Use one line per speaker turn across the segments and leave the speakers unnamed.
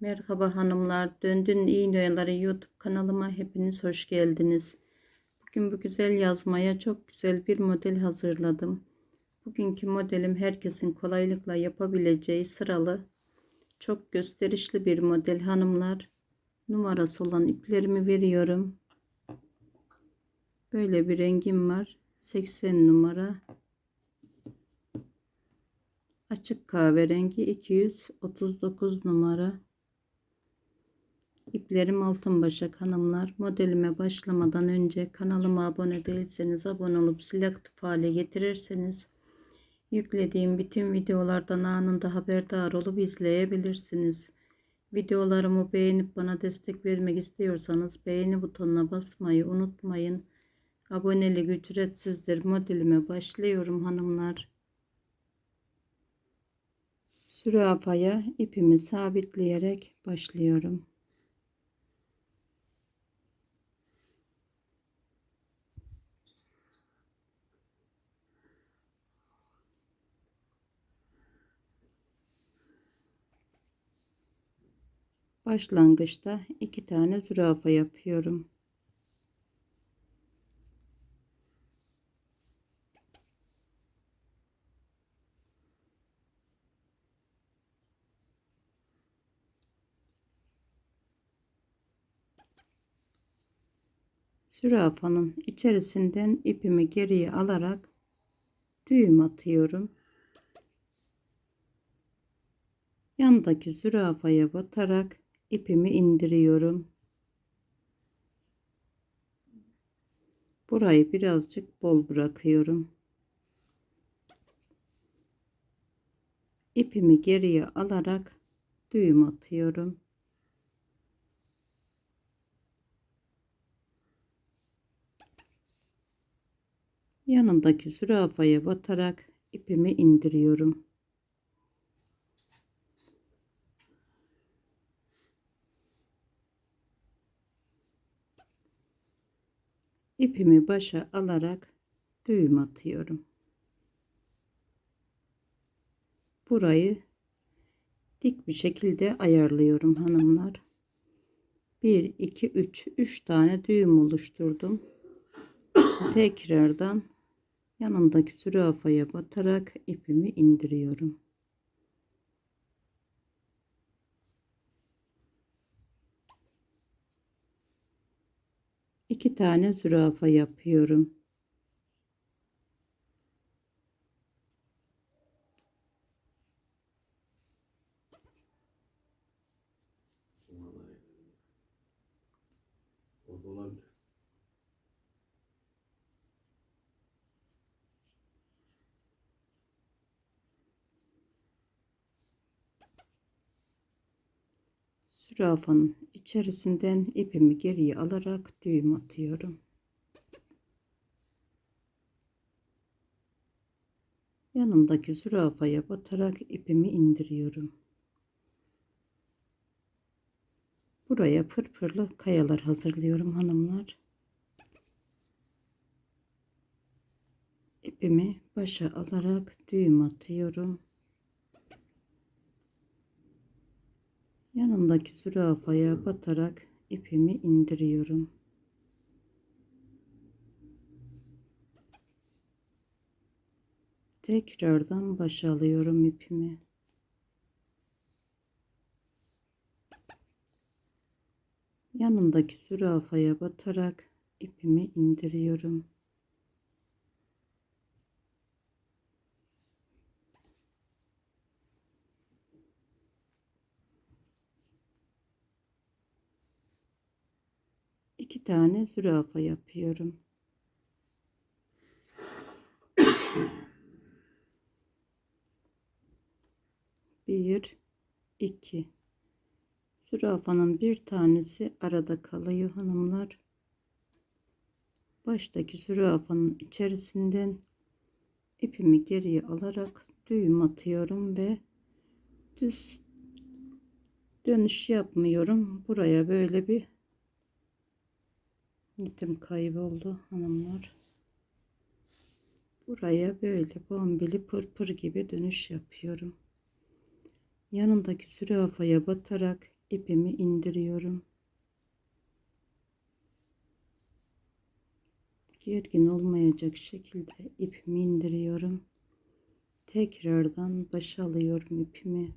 Merhaba hanımlar. Döndün İğneleri YouTube kanalıma hepiniz hoş geldiniz. Bugün bu güzel yazmaya çok güzel bir model hazırladım. Bugünkü modelim herkesin kolaylıkla yapabileceği sıralı çok gösterişli bir model hanımlar. Numarası olan iplerimi veriyorum. Böyle bir rengim var. 80 numara. Açık kahverengi 239 numara. İplerim altın başak hanımlar. Modelime başlamadan önce kanalıma abone değilseniz abone olup zil aktif hale getirirseniz yüklediğim bütün videolardan anında haberdar olup izleyebilirsiniz. Videolarımı beğenip bana destek vermek istiyorsanız beğeni butonuna basmayı unutmayın. Abonelik ücretsizdir. Modelime başlıyorum hanımlar. Sürafaya ipimi sabitleyerek başlıyorum. Başlangıçta iki tane zürafa yapıyorum. Zürafanın içerisinden ipimi geriye alarak düğüm atıyorum. Yandaki zürafaya batarak ipimi indiriyorum. Burayı birazcık bol bırakıyorum. İpimi geriye alarak düğüm atıyorum. Yanındaki zürafaya batarak ipimi indiriyorum. İpimi başa alarak düğüm atıyorum. Burayı dik bir şekilde ayarlıyorum hanımlar. 1 2 3 3 tane düğüm oluşturdum. Tekrardan yanındaki zürafaya batarak ipimi indiriyorum. İki tane zürafa yapıyorum. Zürafanın içerisinden ipimi geriye alarak düğüm atıyorum. Yanındaki zürafaya batarak ipimi indiriyorum. Buraya pırpırlı kayalar hazırlıyorum hanımlar. İpimi başa alarak düğüm atıyorum. Yanındaki zürafaya batarak ipimi indiriyorum. Tekrardan başa alıyorum ipimi. Yanındaki zürafaya batarak ipimi indiriyorum. İki tane zürafa yapıyorum. Bir, iki. Zürafanın bir tanesi arada kalıyor hanımlar. Baştaki zürafanın içerisinden ipimi geriye alarak düğüm atıyorum ve düz dönüş yapmıyorum. Buraya böyle bir ipim kayboldu hanımlar. Buraya böyle bombili pırpır gibi dönüş yapıyorum. Yanındaki zürafaya batarak ipimi indiriyorum. Gergin olmayacak şekilde ipimi indiriyorum. Tekrardan başa alıyorum ipimi.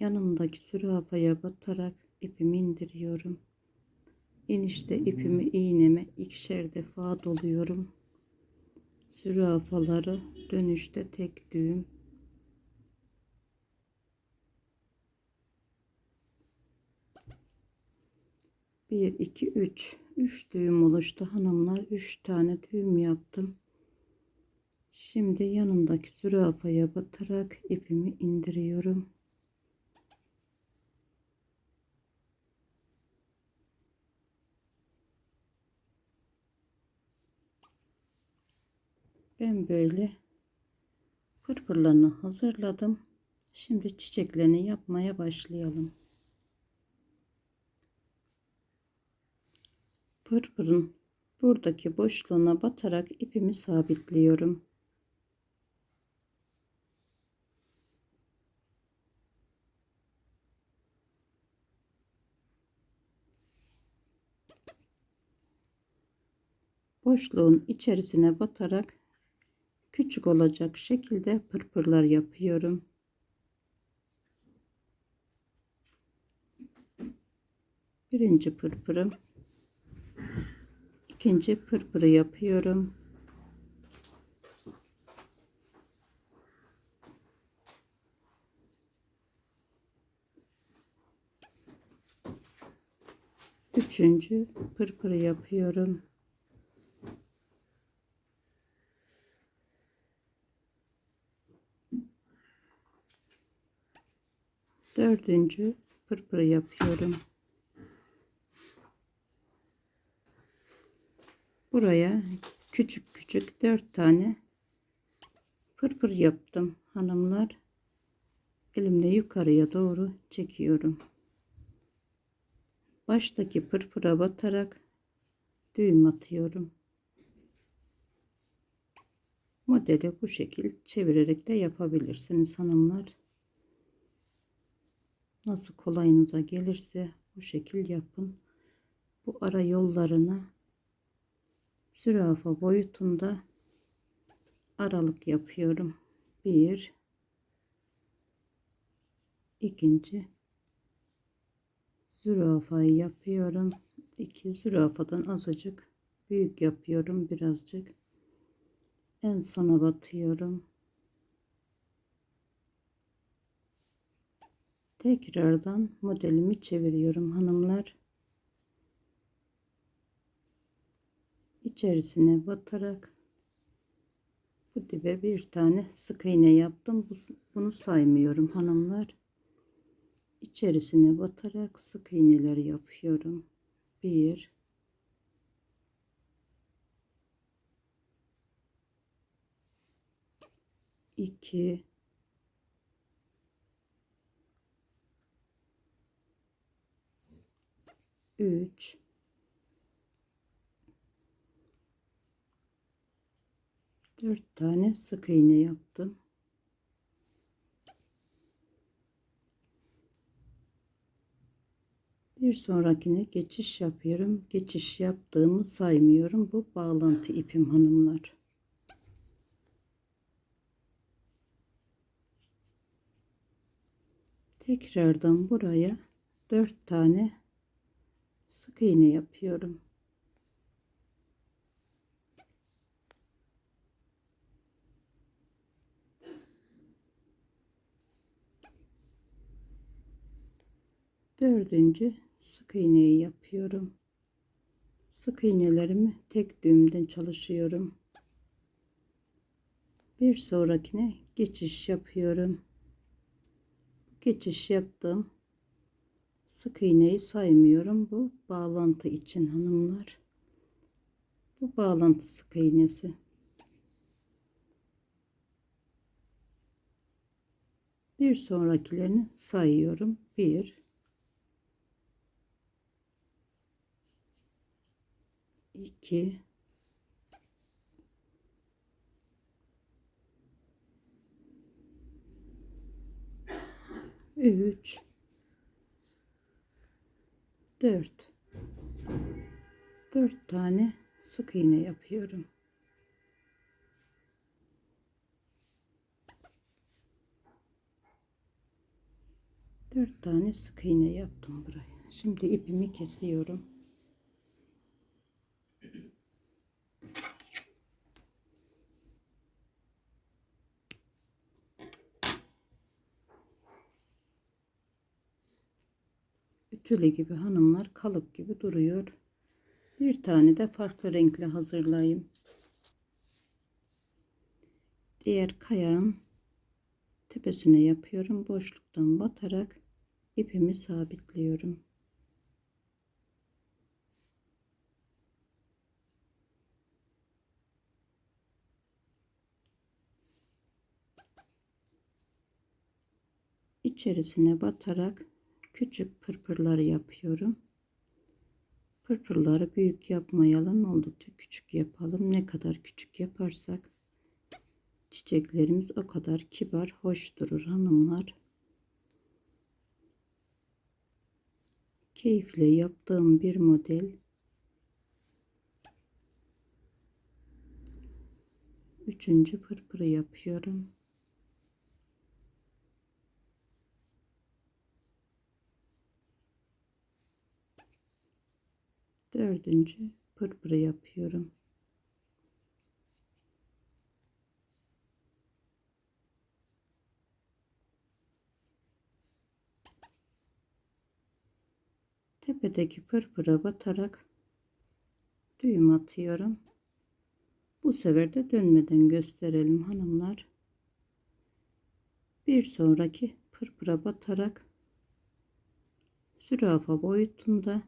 Yanındaki zürafaya batarak ipimi indiriyorum. İnişte ipimi iğneme ikişer defa doluyorum. Zürafaları dönüşte tek düğüm. Bir, iki, üç. Üç düğüm oluştu hanımlar. Üç tane düğüm yaptım. Şimdi yanındaki zürafaya batarak ipimi indiriyorum. Ben böyle pırpırlarını hazırladım. Şimdi çiçeklerini yapmaya başlayalım. Pırpırın buradaki boşluğuna batarak ipimi sabitliyorum. Boşluğun içerisine batarak küçük olacak şekilde pırpırlar yapıyorum. Birinci pırpırım ikinci pırpırı yapıyorum. Üçüncü pırpırı yapıyorum. Dördüncü pırpırı yapıyorum. Buraya küçük küçük dört tane pırpır yaptım hanımlar. Elimle yukarıya doğru çekiyorum. Baştaki pırpıra batarak düğüm atıyorum. Modeli bu şekil çevirerek de yapabilirsiniz hanımlar. Nasıl kolayınıza gelirse bu şekil yapın. Bu ara yollarına zürafa boyutunda aralık yapıyorum. Bir, ikinci zürafayı yapıyorum. İki zürafadan azıcık büyük yapıyorum birazcık. En sona batıyorum. Tekrardan modelimi çeviriyorum hanımlar. içerisine batarak bu dibe bir tane sık iğne yaptım. Bunu saymıyorum hanımlar. İçerisine batarak sık iğneler yapıyorum. Bir iki üç dört tane sık iğne yaptım. Bir sonrakine geçiş yapıyorum. Geçiş yaptığımı saymıyorum. Bu bağlantı ipim hanımlar. Tekrardan buraya dört tane sık iğne yapıyorum. dördüncü sık iğneyi yapıyorum. Sık iğnelerimi tek düğümden çalışıyorum. Bir sonrakine geçiş yapıyorum. Geçiş yaptım sık iğneyi saymıyorum. Bu bağlantı için hanımlar. Bu bağlantı sık iğnesi. Bir sonrakilerini sayıyorum. 1 2 3 3 4 4 tane sık iğne yapıyorum. Dört tane sık iğne yaptım buraya. Şimdi ipimi kesiyorum. Ütülü gibi hanımlar kalıp gibi duruyor. Bir tane de farklı renkli hazırlayayım. Diğer kayanın tepesine yapıyorum. Boşluktan batarak ipimi sabitliyorum. içerisine batarak küçük pırpırlar yapıyorum. Pırpırları büyük yapmayalım. Oldukça küçük yapalım. Ne kadar küçük yaparsak çiçeklerimiz o kadar kibar, hoş durur hanımlar. Keyifle yaptığım bir model. Üçüncü pırpırı yapıyorum. Dördüncü pırpırı yapıyorum. Tepedeki pırpıra batarak düğüm atıyorum. Bu sefer de dönmeden gösterelim hanımlar. Bir sonraki pırpıra batarak zürafa boyutunda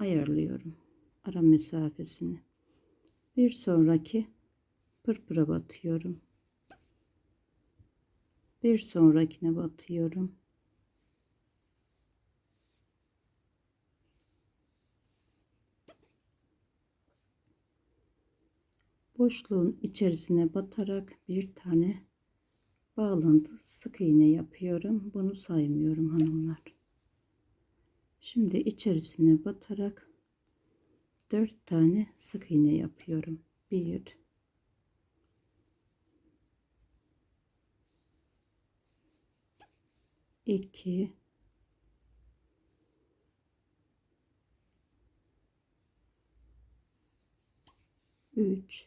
ayarlıyorum ara mesafesini. Bir sonraki pırpıra batıyorum. Bir sonrakine batıyorum. Boşluğun içerisine batarak bir tane bağlantı sık iğne yapıyorum. Bunu saymıyorum hanımlar Şimdi içerisine batarak 4 tane sık iğne yapıyorum. 1 2 3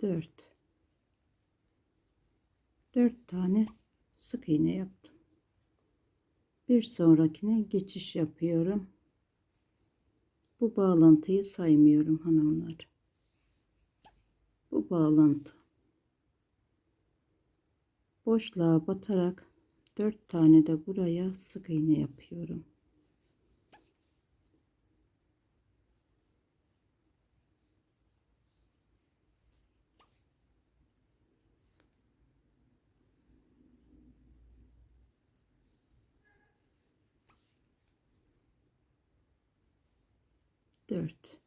4 4 tane sık iğne yaptım bir sonrakine geçiş yapıyorum. Bu bağlantıyı saymıyorum hanımlar. Bu bağlantı. Boşluğa batarak 4 tane de buraya sık iğne yapıyorum. Dört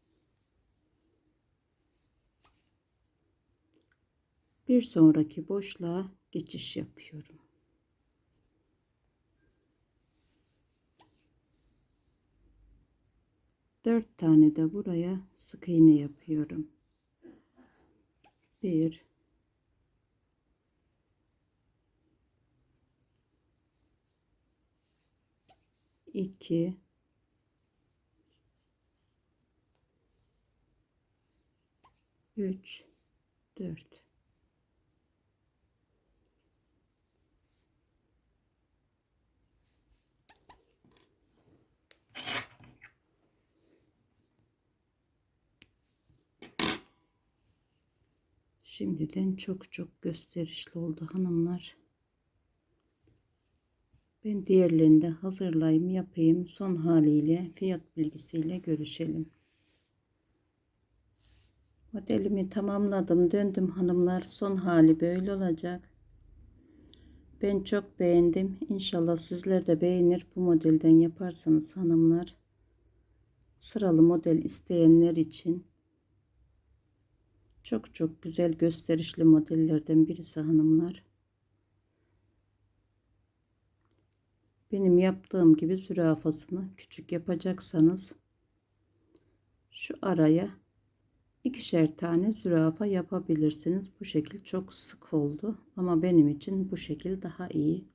bir sonraki boşluğa geçiş yapıyorum. Dört tane de buraya sık iğne yapıyorum. Bir, iki, 3 4 Şimdiden çok çok gösterişli oldu hanımlar. Ben diğerlerini de hazırlayayım yapayım. Son haliyle fiyat bilgisiyle görüşelim. Modelimi tamamladım. Döndüm hanımlar. Son hali böyle olacak. Ben çok beğendim. İnşallah sizler de beğenir. Bu modelden yaparsanız hanımlar. Sıralı model isteyenler için. Çok çok güzel gösterişli modellerden birisi hanımlar. Benim yaptığım gibi zürafasını küçük yapacaksanız şu araya ikişer tane zürafa yapabilirsiniz. Bu şekil çok sık oldu ama benim için bu şekil daha iyi.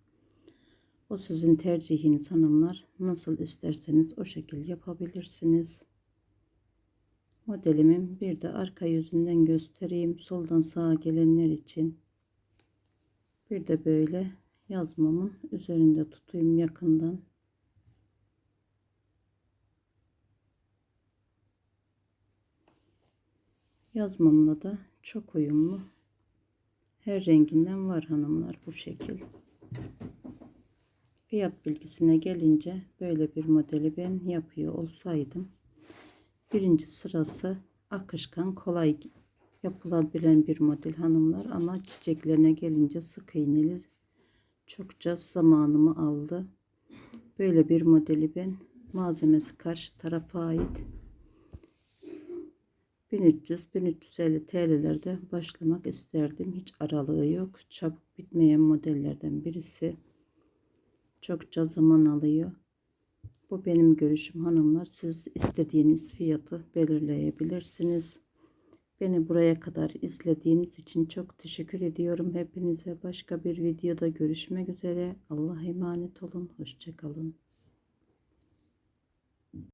O sizin tercihiniz hanımlar. Nasıl isterseniz o şekil yapabilirsiniz. Modelimin bir de arka yüzünden göstereyim. Soldan sağa gelenler için. Bir de böyle yazmamın üzerinde tutayım yakından. Yazmamla da çok uyumlu. Her renginden var hanımlar bu şekil. Fiyat bilgisine gelince böyle bir modeli ben yapıyor olsaydım birinci sırası akışkan kolay yapılabilen bir model hanımlar ama çiçeklerine gelince sık iğneli çokça zamanımı aldı. Böyle bir modeli ben malzemesi karşı tarafa ait 1300-1350 TL'lerde başlamak isterdim. Hiç aralığı yok. Çabuk bitmeyen modellerden birisi. Çokça zaman alıyor. Bu benim görüşüm hanımlar. Siz istediğiniz fiyatı belirleyebilirsiniz. Beni buraya kadar izlediğiniz için çok teşekkür ediyorum. Hepinize başka bir videoda görüşmek üzere. Allah'a emanet olun. Hoşçakalın.